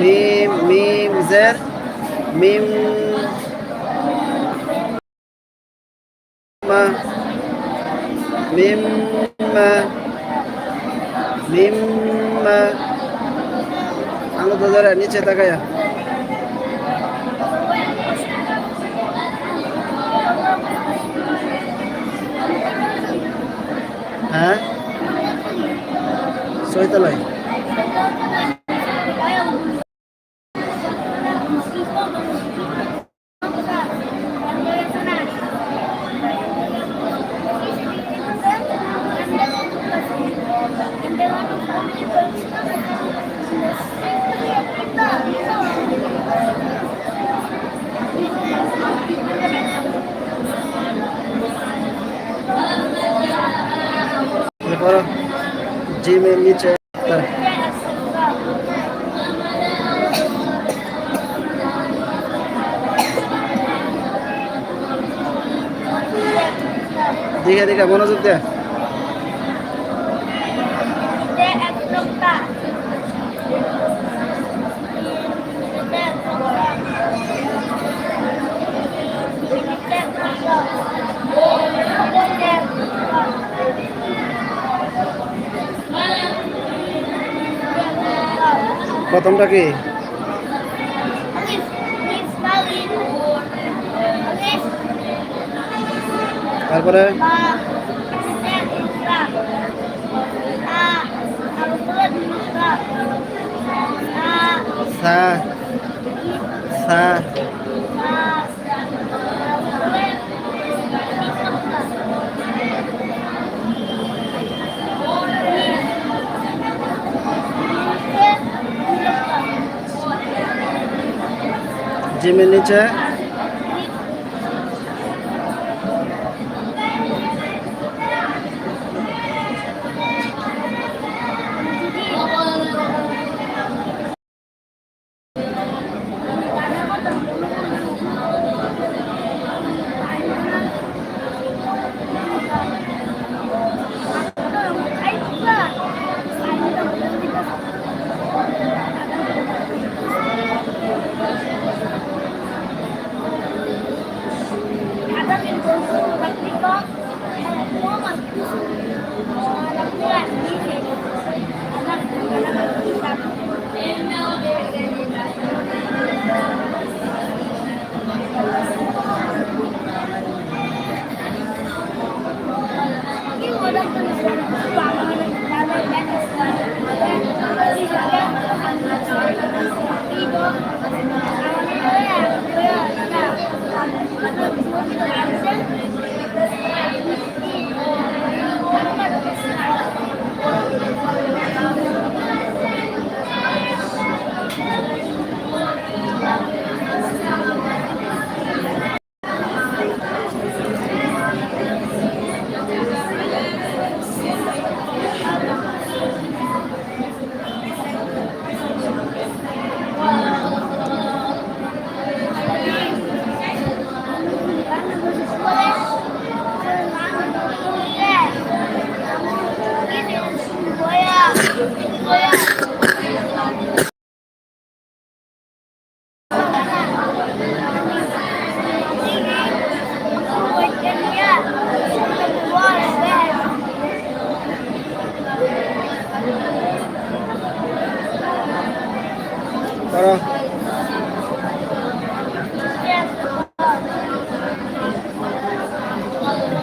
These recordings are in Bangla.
মিম মিম জের মিম। মা মিম মা মিম মা। আঙুল তো ধরে, নিচে তাকায়া। হ্যাঁ? ছয়তলায় জিমের নিচে একটা দেখে দেখে মনোযোগ দে প্রথমটা কি? তারপরে? সা সা। জিমের নিচে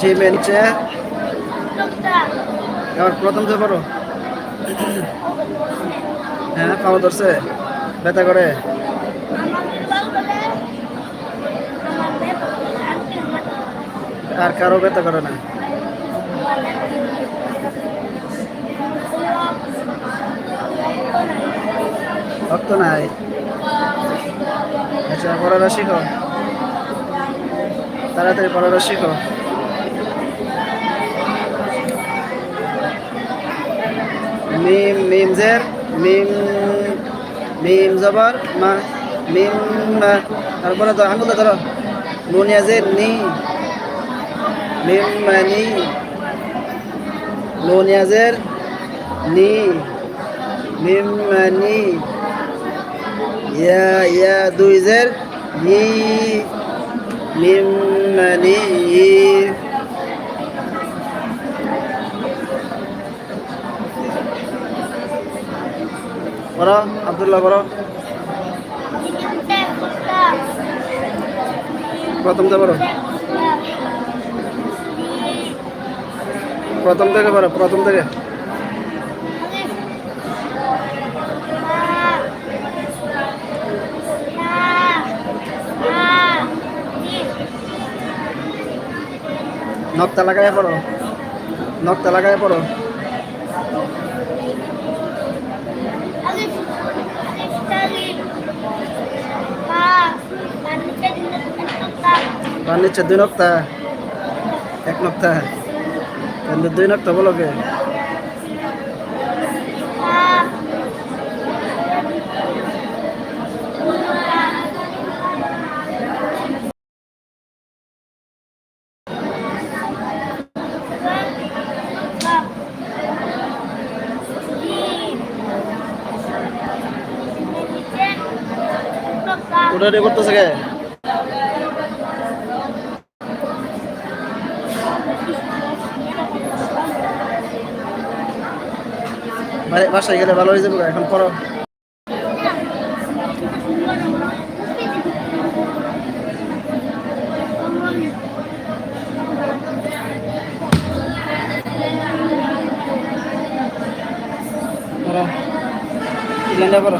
জিমের নিচে এবার প্রথম যে করো হ্যাঁ খাওয়া ধরছে। ব্যথা করে। আর কারও ব্যথা করে না। রক্ত নাই। আচ্ছা পড়াটা শিখো। তাড়াতাড়ি পড়াটা শিখো। মিম মিম জের, মিম মিম জবর, মা, মিম তারপরে তো আঙুলটা ধরো নুনিয়া জের, নি, মিম মানি নুনিয়া জের, নি, মিম মানি ইয়া ইয়া, দুই জের ই মিম মানি বড়, আব্দুল্লাহ বড়। প্রথমটা বড়। প্রথম থেকে বড়, প্রথম থেকে। নকটা লাগাই পড়ো। নকটা লাগাই পড়ো। তার নিচে দুই নকটা এক নকটা কিন্তু দুই নকটা বলো কে ওটা রে করতেছে কে? বাসায় গেলে ভালো হয়ে যাবে এখন পড়ো। পড়ো। পড়ো।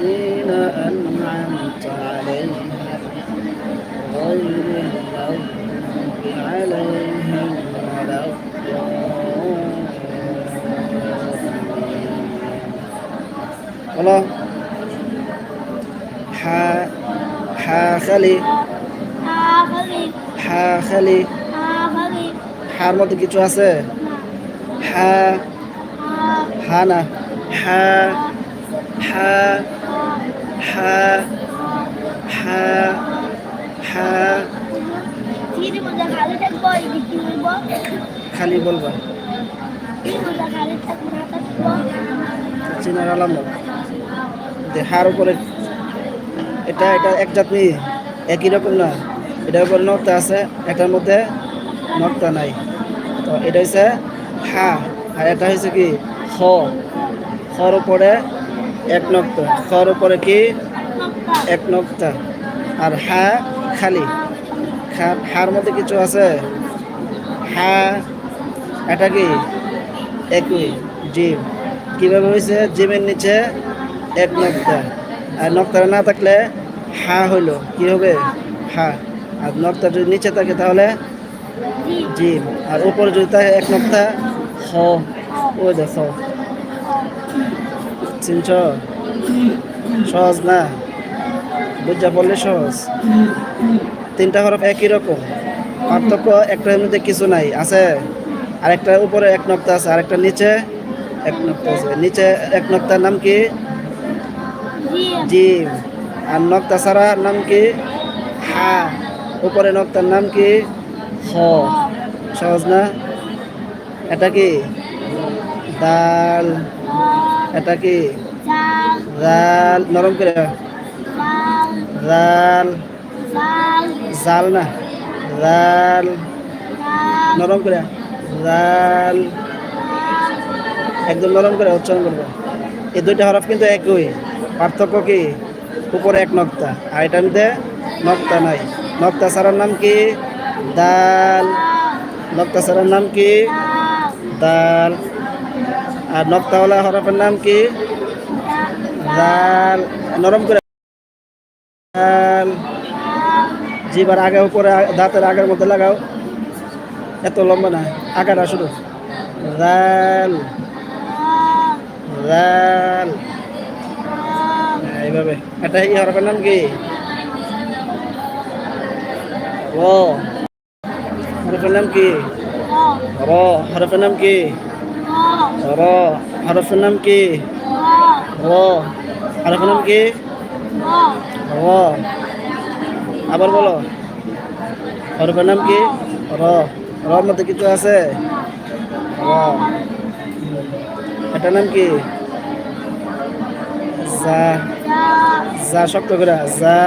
الذين أنعمت عليهم غير المغضوب عليهم ولا الضالين বলো হা হা খালি হা খালি হার মধ্যে কিছু আছে হা হা না হা হা হা হা হা খালি বলবা। চিনার আলাম হার উপরে। এটা এটা এক জাতনি একই রকম না। এটার উপরে নক্তা আছে এটার মধ্যে নক্তা নাই। তো এটা হচ্ছে হা আর এটা হচ্ছে কি খ খর উপরে এক নক্তা, খর উপরে কি? এক নক্তা। আর হা, খালি। হার মধ্যে কিছু আছে? হা, এটা কি? একই, জিম। কীভাবে হয়েছে জিমের নিচে এক নক্তা। আর নক্তাটা না থাকলে হা হইল। কি হবে? হা। আর নক্তা যদি নিচে থাকে তাহলে জিম। আর উপরে যদি থাকে এক নক্তা, হ। ওই দেখো। চিনছ সহজ না? বুঝা পড়লে সহজ। তিনটা হরফ একই রকম। পার্থক্য একটার মধ্যে কিছু নাই, আছে? আরেকটার উপরে এক নক্তা আছে, আরেকটা নিচে এক নক্তা আছে। নিচে এক নক্তার নাম কি? জিম। আর নক্তা ছাড়া নাম কি? হা। উপরে নক্তার নাম কি? হ। সহজ না? এটা কি? দাল। এটা কি? জাল। নরম করে। জাল। জাল। না। জাল। নরম করে। জাল। একদম নরম করে উচ্চারণ করব। এই দুইটা হরফ কিন্তু একই। পার্থক্য কি? উপরে এক নক্তা। আর এটার মধ্যে নক্তা নাই। নক্তা ছাড়ার নাম কি? দাল। নক্তা ছাড়ার নাম কি? দাল। আর নক্তাওয়ালা হরফের নাম কি? দাল নরম করে দাল জিবার আগে উপরে, দাঁতের আগের মধ্যে লাগাও। এত লম্বা না, আগাটা শুধু দাল দাল এইভাবে। এটা এই হরফের নাম কি? র। হরফের নাম কি? র। হরফের নাম কি? র হরফের নাম কি? র হরফের নাম কি? র আবার বলো। হরফের নাম কি? র রর মধ্যে কিছু আছে? র। এটার নাম কি? যা যা শক্ত করে যা।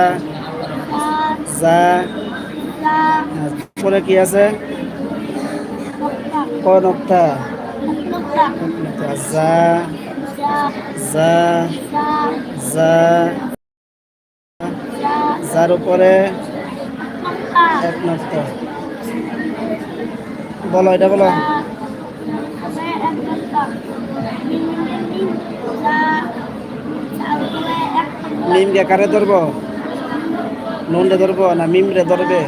যা। পরে কি আছে? ক নক্তা। যা যা যার উপরে এক বলো, এটা বলো। মিম কে কারে ধরবো? নুন রে ধরবো না মিম রে ধরবে?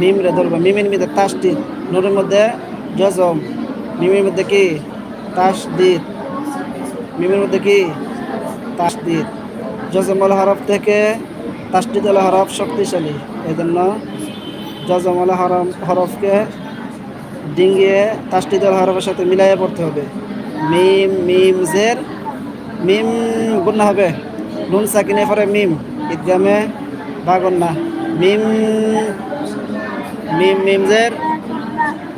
মিম রে ধরবো। মিমের মধ্যে তাসটি, নুনের মধ্যে জজম মিমের মধ্যে কি তাস তাসদিদ? মিমের মধ্যে কি তাস তাসদিদ জজমল হরফ থেকে তাসদিদল হরফ শক্তিশালী। এই জন্য জজমল হরফ হরফকে ডিঙ্গিয়ে তাসদিদল হরফের সাথে মিলাইয়ে পড়তে হবে। মিম মিম, জের, মিম গুন্না হবে। নুন সাকিনে পরে মিম, ঈদগামে বা গন্না মিম মিম মিম, জের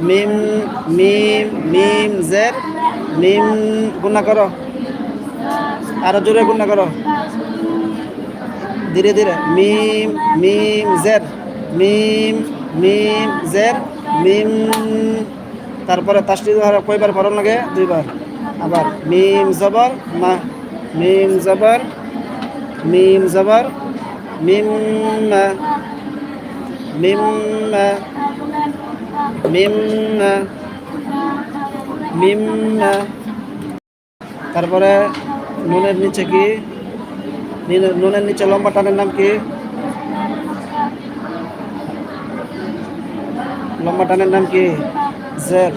মিম মিম মিম, জের, মিম গুন্না করো। আরও জোরে গুন্না করো। ধীরে ধীরে। মিম মিম, জের, মিম মিম, জের, মিম। তারপরে তাসটি কয়বার পড়ন লাগে? দুইবার। আবার মিম, জবর, মা, মিম, জবর মিম জবর, মিম মিম মিম মিম তারপরে নুনের নিচে কি? নুনের নিচে লম্বা টানের নাম কি? লম্বা টানের নাম কি? জের।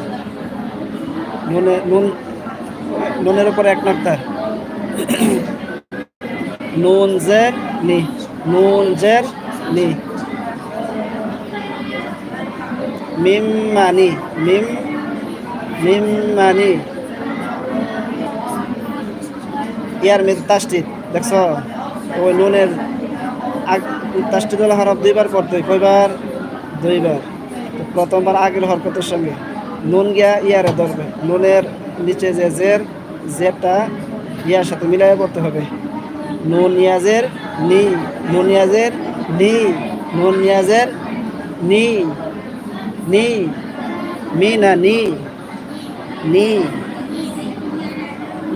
নুনে, নুন, নুনের উপরে এক নক্তা। নুন জের নি, নুন জের নি। মিম মানি, মিম মিম মানি। ইয়ার মেয়ে তাস্টিত দেখছ? ওই নুনের তাস্টিত হলে হরফ দুইবার পড়তে। কয়বার? দুইবার। প্রথমবার আগের হরকতের সঙ্গে। নুন গিয়া ইয়ারে ধরবে। নুনের নিচে যে জের, জেরটা ইয়ার সাথে মিলাই পড়তে হবে। নুন ইয়াজের নি, নুন ইয়াজের নি, নুন ইয়াজের নি। নি মি না নি নি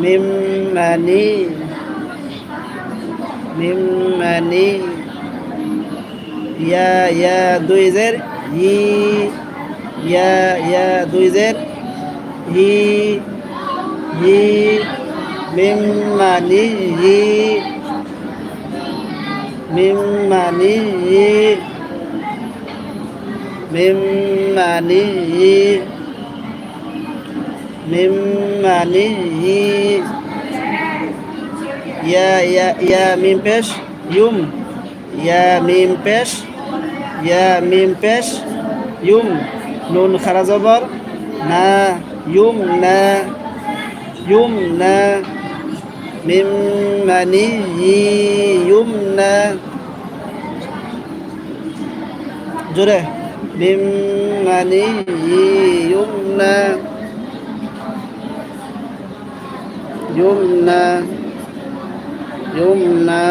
মিম মানি মিম মানি ইয়া ইয়া দুই জের ই ইয়া ইয়া দুই জের ই ই মিম মানি ই মিম মানি ই মিম মানি ই মিম মানি ই ইয়া ইয়া ইয়া মিম পেশ ইউম ইয়া মিম পেশ ইয়া মিম পেশ ইউম নুন খারা জবর না ইউম না ইউম না